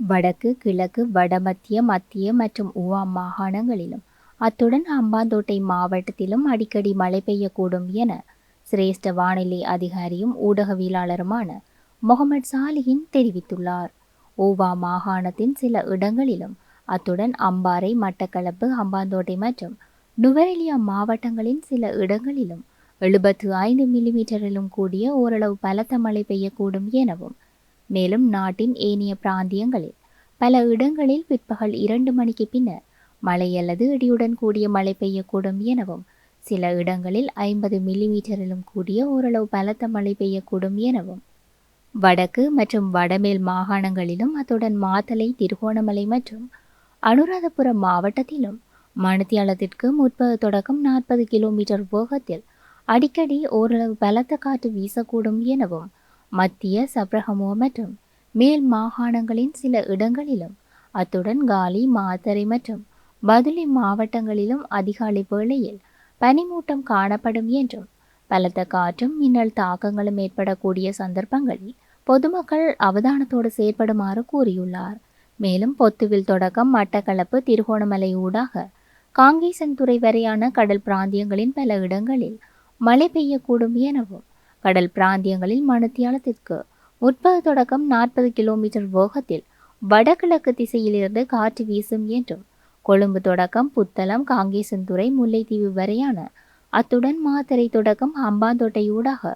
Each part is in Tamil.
வடக்கு கிழக்கு வடமத்திய மத்திய மற்றும் உவா மாகாணங்களிலும். அத்துடன் ஹம்பாந்தோட்டை மாவட்டத்திலும் அடிக்கடி மழை பெய்யக்கூடும் என சிரேஷ்ட வானிலை அதிகாரியும் ஊடகவியலாளருமான முகமது சாலிஹின் தெரிவித்துள்ளார். ஓவா மாகாணத்தின் சில இடங்களிலும் அத்துடன் அம்பாறை மட்டக்களப்பு ஹம்பாந்தோட்டை மற்றும் நுவரெலியா மாவட்டங்களின் சில இடங்களிலும் எழுபத்து ஐந்து மில்லிமீட்டரிலும் கூடிய ஓரளவு பலத்த மழை பெய்யக்கூடும் எனவும் மேலும் நாட்டின் ஏனைய பிராந்தியங்களில். பல இடங்களில் பிற்பகல் இரண்டு மணிக்கு பின்னர் மழை அல்லது இடியுடன் கூடிய மழை பெய்யக்கூடும் எனவும் சில இடங்களில் ஐம்பது மில்லிமீட்டரிலும் கூடிய ஓரளவு பலத்த மழை பெய்யக்கூடும் எனவும். வடக்கு மற்றும் வடமேல் மாகாணங்களிலும் அத்துடன் மாத்தலை திருகோணமலை மற்றும் அனுராதபுரம் மாவட்டத்திலும் மணித்தியாலத்திற்கு முற்பது தொடக்கம் நாற்பது கிலோமீட்டர் வேகத்தில் அடிக்கடி ஓரளவு பலத்த காற்று வீசக்கூடும் எனவும் மத்திய சப்ரஹமோ மற்றும் மேல் மாகாணங்களின் சில இடங்களிலும் அத்துடன் காலி மாத்தரை மற்றும் பதுளி மாவட்டங்களிலும் அதிகாலை வேளையில் பனிமூட்டம் காணப்படும் என்றும் பலத்த காற்றும் மின்னல் தாக்கங்களும் ஏற்படக்கூடிய சந்தர்ப்பங்களில் பொதுமக்கள் அவதானத்தோடு செயற்படுமாறு கூறியுள்ளார். மேலும் பொத்துவில் தொடக்கம் மட்டக்களப்பு திருகோணமலை ஊடாக காங்கேசன்துறை வரையான கடல் பிராந்தியங்களின் பல இடங்களில் மழை பெய்யக்கூடும் எனவும் கடல் பிராந்தியங்களில் மணித்தியாலத்திற்கு. முப்பது தொடக்கம் நாற்பது கிலோமீட்டர் வேகத்தில் வடகிழக்கு திசையிலிருந்து காற்று வீசும் என்றும் கொழும்பு தொடக்கம் புத்தளம் காங்கேசன்துறை முல்லைத்தீவு வரையான அத்துடன் மாத்தரை தொடக்கம் ஹம்பாந்தோட்டை ஊடாக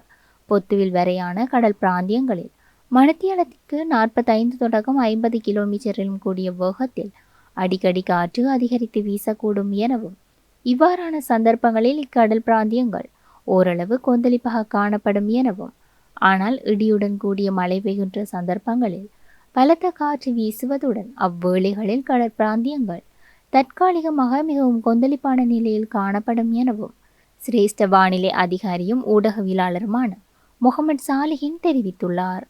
பொத்துவில் வரையான கடல் பிராந்தியங்களில் மணித்தியாலத்திற்கு நாற்பத்தைந்து தொடக்கம் ஐம்பது கிலோமீட்டரிலும் கூடிய வேகத்தில் அடிக்கடி காற்று அதிகரித்து வீசக்கூடும் எனவும் இவ்வாறான சந்தர்ப்பங்களில் இக்கடல் பிராந்தியங்கள் ஓரளவு கொந்தளிப்பாக காணப்படும் எனவும் ஆனால் இடியுடன் கூடிய மழை பெய்கின்ற சந்தர்ப்பங்களில் பலத்த காற்று வீசுவதுடன் அவ்வேளைகளில் கடற்பிராந்தியங்கள் தற்காலிகமாக மிகவும் கொந்தளிப்பான நிலையில் காணப்படும் எனவும் சிரேஷ்ட வானிலை அதிகாரியும் ஊடகவியலாளருமான முகமது சாலிஹின் தெரிவித்துள்ளார்.